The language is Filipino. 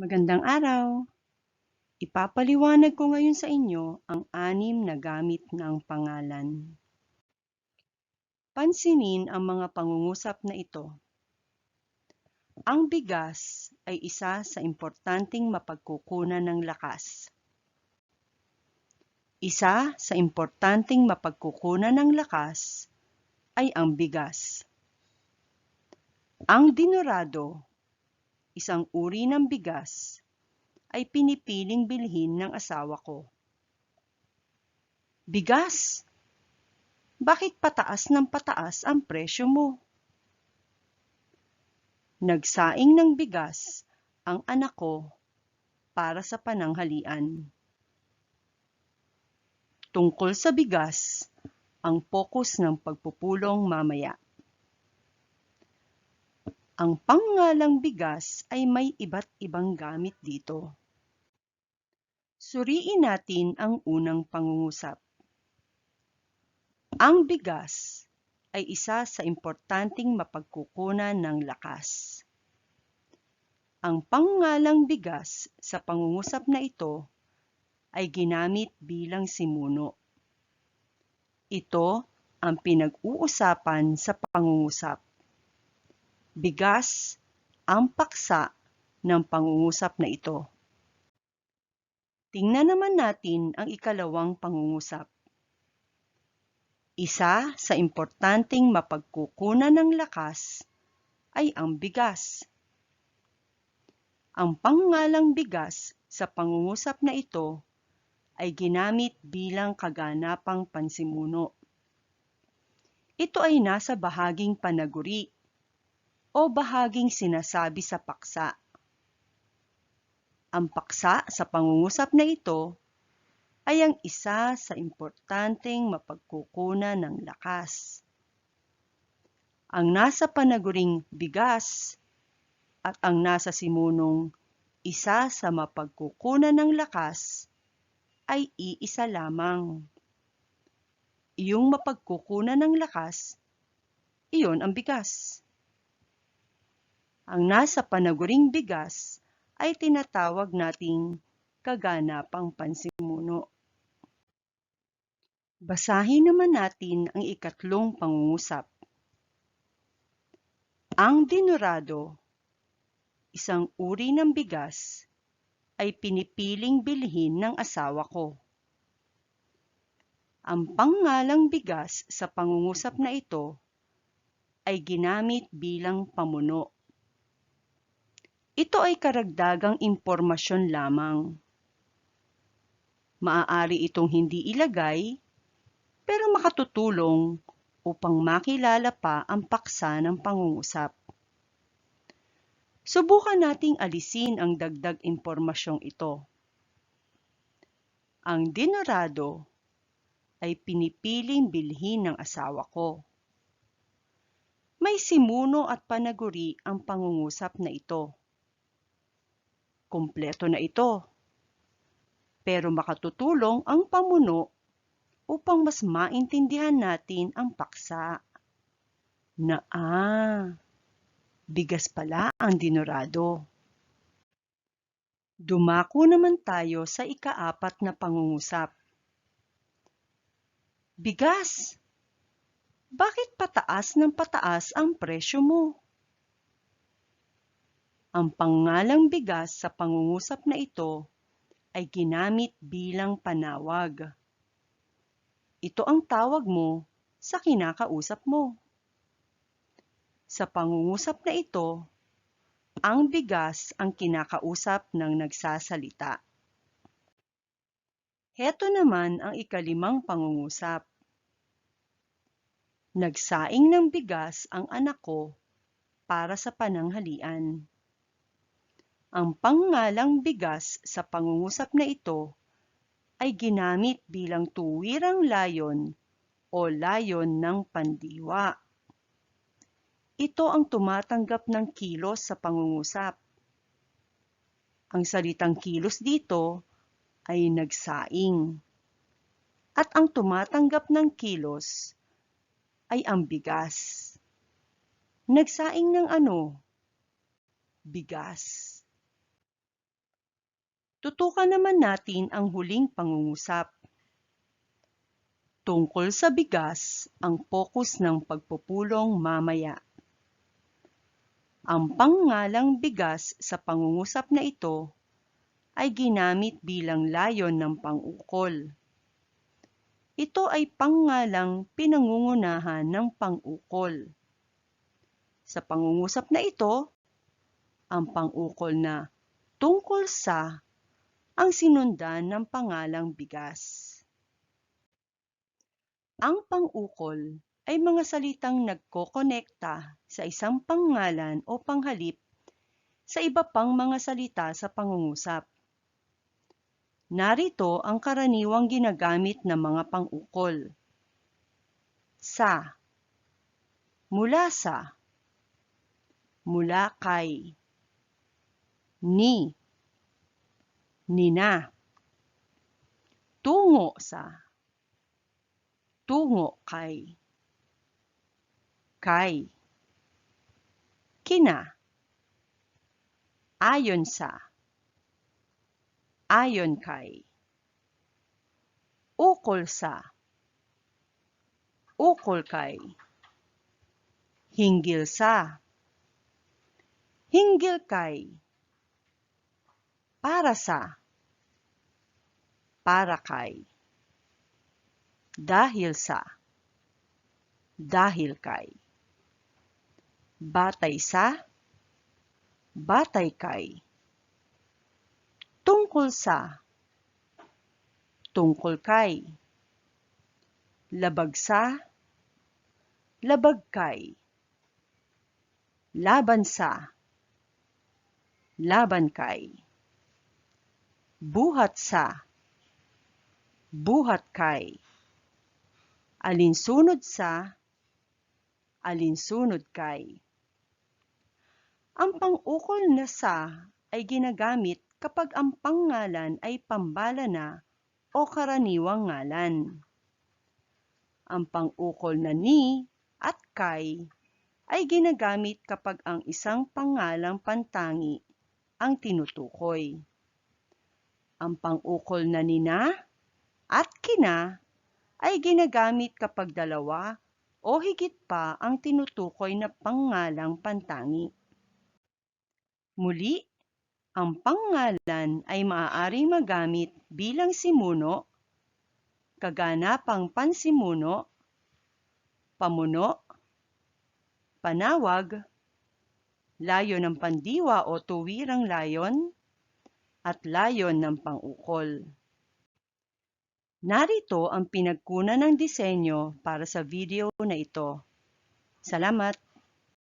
Magandang araw! Ipapaliwanag ko ngayon sa inyo ang anim na gamit ng pangalan. Pansinin ang mga pangungusap na ito. Ang bigas ay isa sa importanteng mapagkukunan ng lakas. Isa sa importanteng mapagkukunan ng lakas ay ang bigas. Ang dinorado isang uri ng bigas, ay pinipiling bilhin ng asawa ko. Bigas? Bakit pataas ng pataas ang presyo mo? Nagsaing ng bigas ang anak ko para sa pananghalian. Tungkol sa bigas, ang pokus ng pagpupulong mamaya. Ang pangalang bigas ay may iba't ibang gamit dito. Suriin natin ang unang pangungusap. Ang bigas ay isa sa importanteng mapagkukunan ng lakas. Ang pangalang bigas sa pangungusap na ito ay ginamit bilang simuno. Ito ang pinag-uusapan sa pangungusap bigas ang paksa ng pangungusap na ito. Tingnan naman natin ang ikalawang pangungusap. Isa sa importanteng mapagkukunan ng lakas ay ang bigas. Ang pangalang bigas sa pangungusap na ito ay ginamit bilang kaganapang pansimuno. Ito ay nasa bahaging panaguri o bahaging sinasabi sa paksa. Ang paksa sa pangungusap na ito ay ang isa sa importanteng mapagkukunan ng lakas. Ang nasa panaguring bigas at ang nasa simunong isa sa mapagkukunan ng lakas ay iisa lamang. Iyong mapagkukunan ng lakas, iyon ang bigas. Ang nasa panaguring bigas ay tinatawag nating kaganapang pansimuno. Basahin naman natin ang ikatlong pangungusap. Ang dinorado, isang uri ng bigas, ay pinipiling bilhin ng asawa ko. Ang pangalang bigas sa pangungusap na ito ay ginamit bilang pamuno. Ito ay karagdagang impormasyon lamang. Maaari itong hindi ilagay, pero makatutulong upang makilala pa ang paksa ng pangungusap. Subukan nating alisin ang dagdag impormasyong ito. Ang dinorado ay pinipiling bilhin ng asawa ko. May simuno at panaguri ang pangungusap na ito. Kompleto na ito. Pero makatutulong ang pamuno upang mas maintindihan natin ang paksa. Na ah, bigas pala ang dinorado. Dumako naman tayo sa ikaapat na pangungusap. Bigas! Bakit pataas ng pataas ang presyo mo? Ang pangalang bigas sa pangungusap na ito ay ginamit bilang panawag. Ito ang tawag mo sa kinakausap mo. Sa pangungusap na ito, ang bigas ang kinakausap ng nagsasalita. Heto naman ang ikalimang pangungusap. Nagsaing ng bigas ang anak ko para sa pananghalian. Ang pangalang bigas sa pangungusap na ito ay ginamit bilang tuwirang layon o layon ng pandiwa. Ito ang tumatanggap ng kilos sa pangungusap. Ang salitang kilos dito ay nagsaing. At ang tumatanggap ng kilos ay ang bigas. Nagsaing ng ano? Bigas. Tutukan naman natin ang huling pangungusap. Tungkol sa bigas ang focus ng pagpupulong mamaya. Ang pangalang bigas sa pangungusap na ito ay ginamit bilang layon ng pangukol. Ito ay pangalang pinangungunahan ng pangukol. Sa pangungusap na ito, ang pangukol na tungkol sa ang sinundan ng pangalang bigas. Ang pangukol ay mga salitang nagkokonekta sa isang pangalan o panghalip sa iba pang mga salita sa pangungusap. Narito ang karaniwang ginagamit ng mga pangukol. Sa Mula sa Mula kay Ni Nina Tungo sa Tungo kay Kay Kina. Ayon sa Ayon kay. Ukol sa Ukol kay. Hinggil sa Hinggil kay. Para sa Para kay. Dahil sa. Dahil kay. Batay sa. Batay kay. Tungkol sa. Tungkol kay. Labag sa. Labag kay. Laban sa. Laban kay. Buhat sa Buhat kay Alinsunod sa Alinsunod kay Ang pang-ukol na sa ay ginagamit kapag ang pangalan ay pambala na o karaniwang ngalan. Ang pang-ukol na ni at kay ay ginagamit kapag ang isang pangalang pantangi ang tinutukoy. Ang pang-ukol na nina at kina ay ginagamit kapag dalawa o higit pa ang tinutukoy na pangalang pantangi. Muli, ang pangalan ay maaaring magamit bilang simuno, kaganapang pansimuno, pamuno, panawag, layon ng pandiwa o tuwirang layon, at layon ng pangukol. Narito ang pinagkunan ng disenyo para sa video na ito. Salamat!